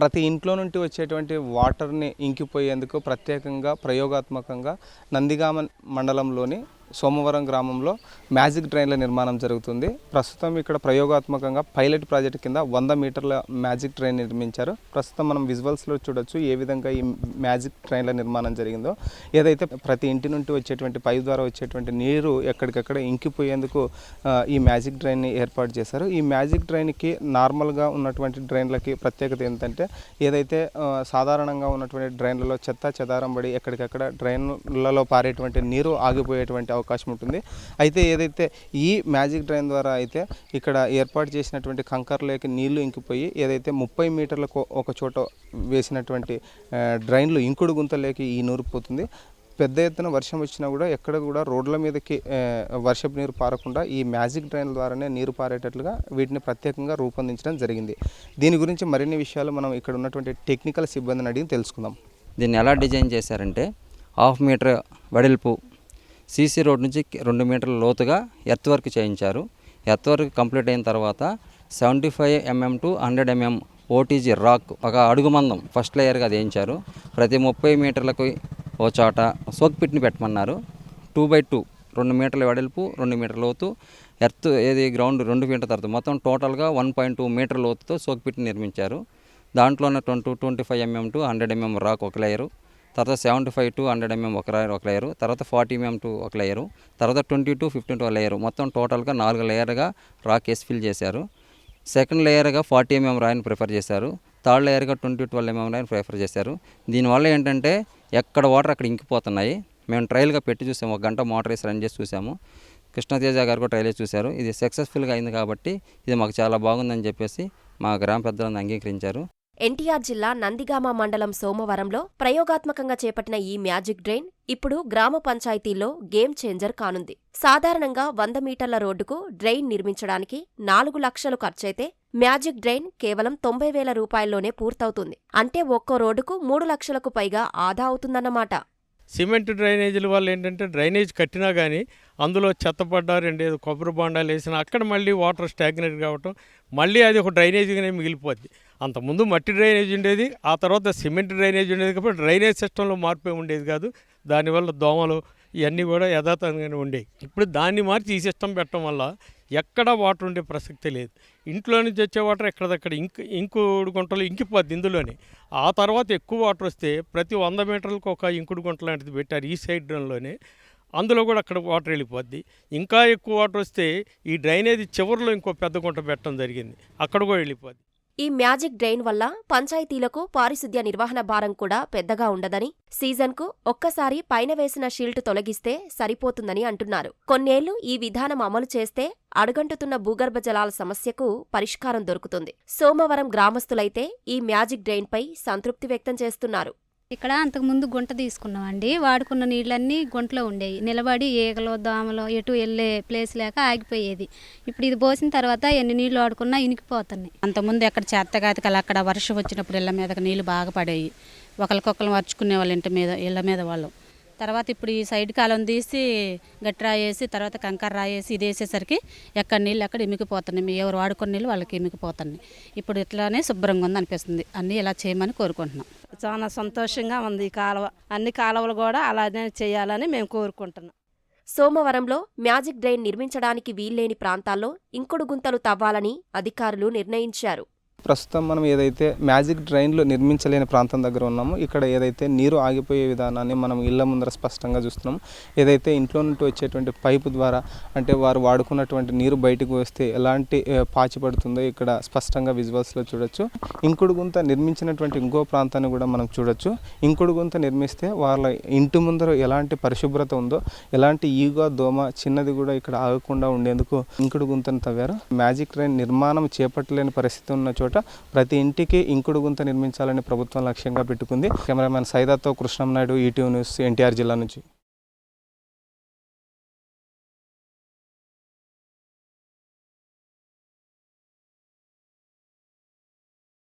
ప్రతి ఇంట్లో నుండి వచ్చేటువంటి వాటర్ని ఇంకిపోయేందుకు ప్రత్యేకంగా ప్రయోగాత్మకంగా నందిగామ మండలంలోని సోమవరం గ్రామంలో మ్యాజిక్ ట్రైన్ల నిర్మాణం జరుగుతుంది. ప్రస్తుతం ఇక్కడ ప్రయోగాత్మకంగా పైలట్ ప్రాజెక్ట్ కింద వంద మీటర్ల మ్యాజిక్ ట్రైన్ నిర్మించారు. ప్రస్తుతం మనం విజువల్స్లో చూడొచ్చు ఏ విధంగా ఈ మ్యాజిక్ ట్రైన్ల నిర్మాణం జరిగిందో. ఏదైతే ప్రతి ఇంటి నుండి వచ్చేటువంటి పైపు ద్వారా వచ్చేటువంటి నీరు ఎక్కడికక్కడ ఇంకిపోయేందుకు ఈ మ్యాజిక్ డ్రైన్ని ఏర్పాటు చేశారు. ఈ మ్యాజిక్ ట్రైన్కి నార్మల్గా ఉన్నటువంటి డ్రైన్లకి ప్రత్యేకత ఏంటంటే ఏదైతే సాధారణంగా ఉన్నటువంటి డ్రైన్లలో చెత్త చెదారం పడి ఎక్కడికక్కడ డ్రైన్లలో పారేటువంటి నీరు ఆగిపోయేటువంటి అవకాశం ఉంటుంది. అయితే ఏదైతే ఈ మ్యాజిక్ డ్రైన్ ద్వారా అయితే ఇక్కడ ఏర్పాటు చేసినటువంటి కంకర్లోకి నీళ్ళు ఇంకిపోయి ఏదైతే ముప్పై మీటర్లకు ఒక చోట వేసినటువంటి డ్రైన్లు ఇంకుడు గుంతలోకి ఈ నూరిపోతుంది పెద్ద ఎత్తున వర్షం వచ్చినా కూడా ఎక్కడ కూడా రోడ్ల మీదకి వర్షపు నీరు పారకుండా ఈ మ్యాజిక్ డ్రైన్ల ద్వారానే నీరు పారేటట్లుగా వీటిని ప్రత్యేకంగా రూపొందించడం జరిగింది. దీని గురించి మరిన్ని విషయాలు మనం ఇక్కడ ఉన్నటువంటి టెక్నికల్ సిబ్బందిని అడిగి తెలుసుకుందాం. దీన్ని ఎలా డిజైన్ చేశారంటే హాఫ్ మీటర్ వెడల్పు సీసీ రోడ్ నుంచి రెండు మీటర్ల లోతుగా ఎర్త్ వర్క్ చేయించారు. ఎర్త్ వర్క్ కంప్లీట్ అయిన తర్వాత seventy five mm to hundred mm OTG rock ఒక అడుగు మందం ఫస్ట్ లేయర్గా చేయించారు వేయించారు. ప్రతి ముప్పై మీటర్లకు ఓ చోట సోక్ పిట్ని పెట్టమన్నారు. టూ బై టూ రెండు మీటర్ల వెడల్పు రెండు మీటర్ల లోతు ఎర్త్ ఏది గ్రౌండ్ రెండు మీటర్ తర్వాత మొత్తం టోటల్గా వన్ పాయింట్ టూ మీటర్ లోతుతో సోక్ పిట్ని నిర్మించారు. దాంట్లోనే twenty twenty five mm to hundred mm rock ఒక లేయరు. తర్వాత seventy five to hundred MM ఒక ఒక లేయరు తర్వాత ఫార్టీ ఎంఎం టు ఒక లేయరు తర్వాత twenty to fifteen to layer మొత్తం టోటల్గా నాలుగు లేయర్గా రాక్ వేసి ఫిల్ చేశారు. సెకండ్ లేయర్గా ఫార్టీ ఎంఎం రాయిని ప్రిఫర్ చేశారు. థర్డ్ లేయర్గా ట్వంటీ ట్వెల్వ్ ఎంఎం రాయిని ప్రిఫర్ చేశారు. దీనివల్ల ఏంటంటే ఎక్కడ వాటర్ అక్కడ ఇంకిపోతున్నాయి. మేము ట్రయల్గా పెట్టి చూసాము. ఒక గంట మోటార్ వేసి రన్ చేసి చూసాము. కృష్ణతేజ గారు కూడా ట్రయల్ చేసి చూశారు. ఇది సక్సెస్ఫుల్గా అయింది కాబట్టి ఇది మాకు చాలా బాగుందని చెప్పేసి మా గ్రామ పెద్దలను అంగీకరించారు. ఎన్టీఆర్ జిల్లా నందిగామ మండలం సోమవరంలో ప్రయోగాత్మకంగా చేపట్టిన ఈ మ్యాజిక్ డ్రైన్ ఇప్పుడు గ్రామ పంచాయతీల్లో గేమ్ చేంజర్ కానుంది. సాధారణంగా వంద మీటర్ల రోడ్డుకు డ్రైన్ నిర్మించడానికి నాలుగు లక్షలు ఖర్చయితే మ్యాజిక్ డ్రైన్ కేవలం తొంభై వేల రూపాయల్లోనే పూర్తవుతుంది. అంటే ఒక్కో రోడ్డుకు మూడు లక్షలకు పైగా ఆదా అవుతుందన్నమాట. సిమెంట్ డ్రైనేజీల వల్ల ఏంటంటే డ్రైనేజ్ కట్టినా కానీ అందులో చెత్త పడ్డా రెండేది కొబ్బరి బొండాలు వేసినా అక్కడ మళ్ళీ వాటర్ స్టాగ్నేట్ కావటం మళ్ళీ అది ఒక డ్రైనేజీగానే మిగిలిపోద్ది. అంతకుముందు మట్టి డ్రైనేజ్ ఉండేది ఆ తర్వాత సిమెంట్ డ్రైనేజ్ ఉండేది కాబట్టి డ్రైనేజ్ సిస్టంలో మార్పే ఉండేది కాదు. దానివల్ల దోమలు ఇవన్నీ కూడా యథాతథంగానే ఉండేవి. ఇప్పుడు దాన్ని మార్చి ఈ సిస్టమ్ పెట్టడం వల్ల ఎక్కడ వాటర్ ఉండే ప్రసక్తి లేదు. ఇంట్లో నుంచి వచ్చే వాటర్ ఎక్కడదక్కడ ఇంక్ ఇంకుడు గుంటలు ఇంకిపోద్ది ఇందులోనే. ఆ తర్వాత ఎక్కువ వాటర్ వస్తే ప్రతి వంద మీటర్లకు ఒక ఇంకుడు గుంట లాంటిది పెట్టారు ఈ సైడ్ డ్రైన్లోనే. అందులో కూడా అక్కడ వాటర్ వెళ్ళిపోద్ది. ఇంకా ఎక్కువ వాటర్ వస్తే ఈ డ్రైనేజ్ చివరిలో ఇంకో పెద్ద గుంట పెట్టడం జరిగింది. అక్కడ కూడా వెళ్ళిపోద్ది. ఈ మ్యాజిక్ డ్రైన్ వల్ల పంచాయతీలకు పారిశుద్ధ్య నిర్వహణ భారం కూడా పెద్దగా ఉండదని సీజన్కు ఒక్కసారి పైన వేసిన షీల్ట్ తొలగిస్తే సరిపోతుందని అంటున్నారు. కొన్నేళ్ళు ఈ విధానం అమలు చేస్తే అడుగంటుతున్న భూగర్భ జలాల సమస్యకు పరిష్కారం దొరుకుతుంది. సోమవరం గ్రామస్తులైతే ఈ మ్యాజిక్ డ్రైన్పై సంతృప్తి వ్యక్తం చేస్తున్నారు. ఇక్కడ అంతకుముందు గుంట తీసుకున్నామండి. వాడుకున్న నీళ్ళన్నీ గుంటలో ఉండేవి. నిలబడి ఈగలు దోమలు ఎటు వెళ్ళే ప్లేస్ లేక ఆగిపోయేది. ఇప్పుడు ఇది పోసిన తర్వాత ఎన్ని నీళ్ళు వాడుకున్నా ఇనికిపోతున్నాయి. అంతకుముందు ఎక్కడ చెత్తగాతికలు అక్కడ వర్షం వచ్చినప్పుడు ఇళ్ళ మీదకి నీళ్ళు బాగా పడేవి. ఒకరికొకరు వర్చుకునే వాళ్ళు ఇంటి మీద ఇళ్ళ మీద వాళ్ళు. తర్వాత ఇప్పుడు ఈ సైడ్ కాలం తీసి గట్టి రాయేసి తర్వాత కంకర రాయేసి ఇది వేసేసరికి ఎక్కడ నీళ్ళు ఎక్కడ ఇమికిపోతున్నాయి. ఎవరు వాడుకున్న నీళ్ళు వాళ్ళకి ఇమికిపోతున్నాయి. ఇప్పుడు ఇట్లానే శుభ్రంగా ఉంది అనిపిస్తుంది అన్నీ ఇలా చేయమని కోరుకుంటున్నాం. చాలా సంతోషంగా ఉంది ఈ కాలువ. అన్ని కాలువలు కూడా అలానే చేయాలని మేము కోరుకుంటున్నాం. సోమవరంలో మ్యాజిక్ డ్రైన్ నిర్మించడానికి వీల్లేని ప్రాంతాల్లో ఇంకుడు గుంతలు తవ్వాలని అధికారులు నిర్ణయించారు. ప్రస్తుతం మనం ఏదైతే మ్యాజిక్ డ్రైన్లు నిర్మించలేని ప్రాంతం దగ్గర ఉన్నామో ఇక్కడ ఏదైతే నీరు ఆగిపోయే విధానాన్ని మనం ఇళ్ళ ముందర స్పష్టంగా చూస్తున్నాం. ఏదైతే ఇంట్లో నుండి వచ్చేటువంటి పైపు ద్వారా అంటే వారు వాడుకున్నటువంటి నీరు బయటకు వస్తే ఎలాంటి పాచి పడుతుందో ఇక్కడ స్పష్టంగా విజువల్స్లో చూడొచ్చు. ఇంకుడు గుంత నిర్మించినటువంటి ఇంకో ప్రాంతాన్ని కూడా మనం చూడొచ్చు. ఇంకుడు గుంత నిర్మిస్తే వాళ్ళ ఇంటి ముందర ఎలాంటి పరిశుభ్రత ఉందో ఎలాంటి ఈగ దోమ చిన్నది కూడా ఇక్కడ ఆగకుండా ఉండేందుకు ఇంకుడు గుంతను తవ్వారు. మ్యాజిక్ ట్రైన్ నిర్మాణం చేపట్టలేని పరిస్థితి ఉన్న చోట ప్రతి ఇంటికి ఇంకుడు గుంత నిర్మించాలని ప్రభుత్వం లక్ష్యంగా పెట్టుకుంది. Cameraman సైదాతో Krishnam Naidu ETV news NTR జిల్లా నుంచి.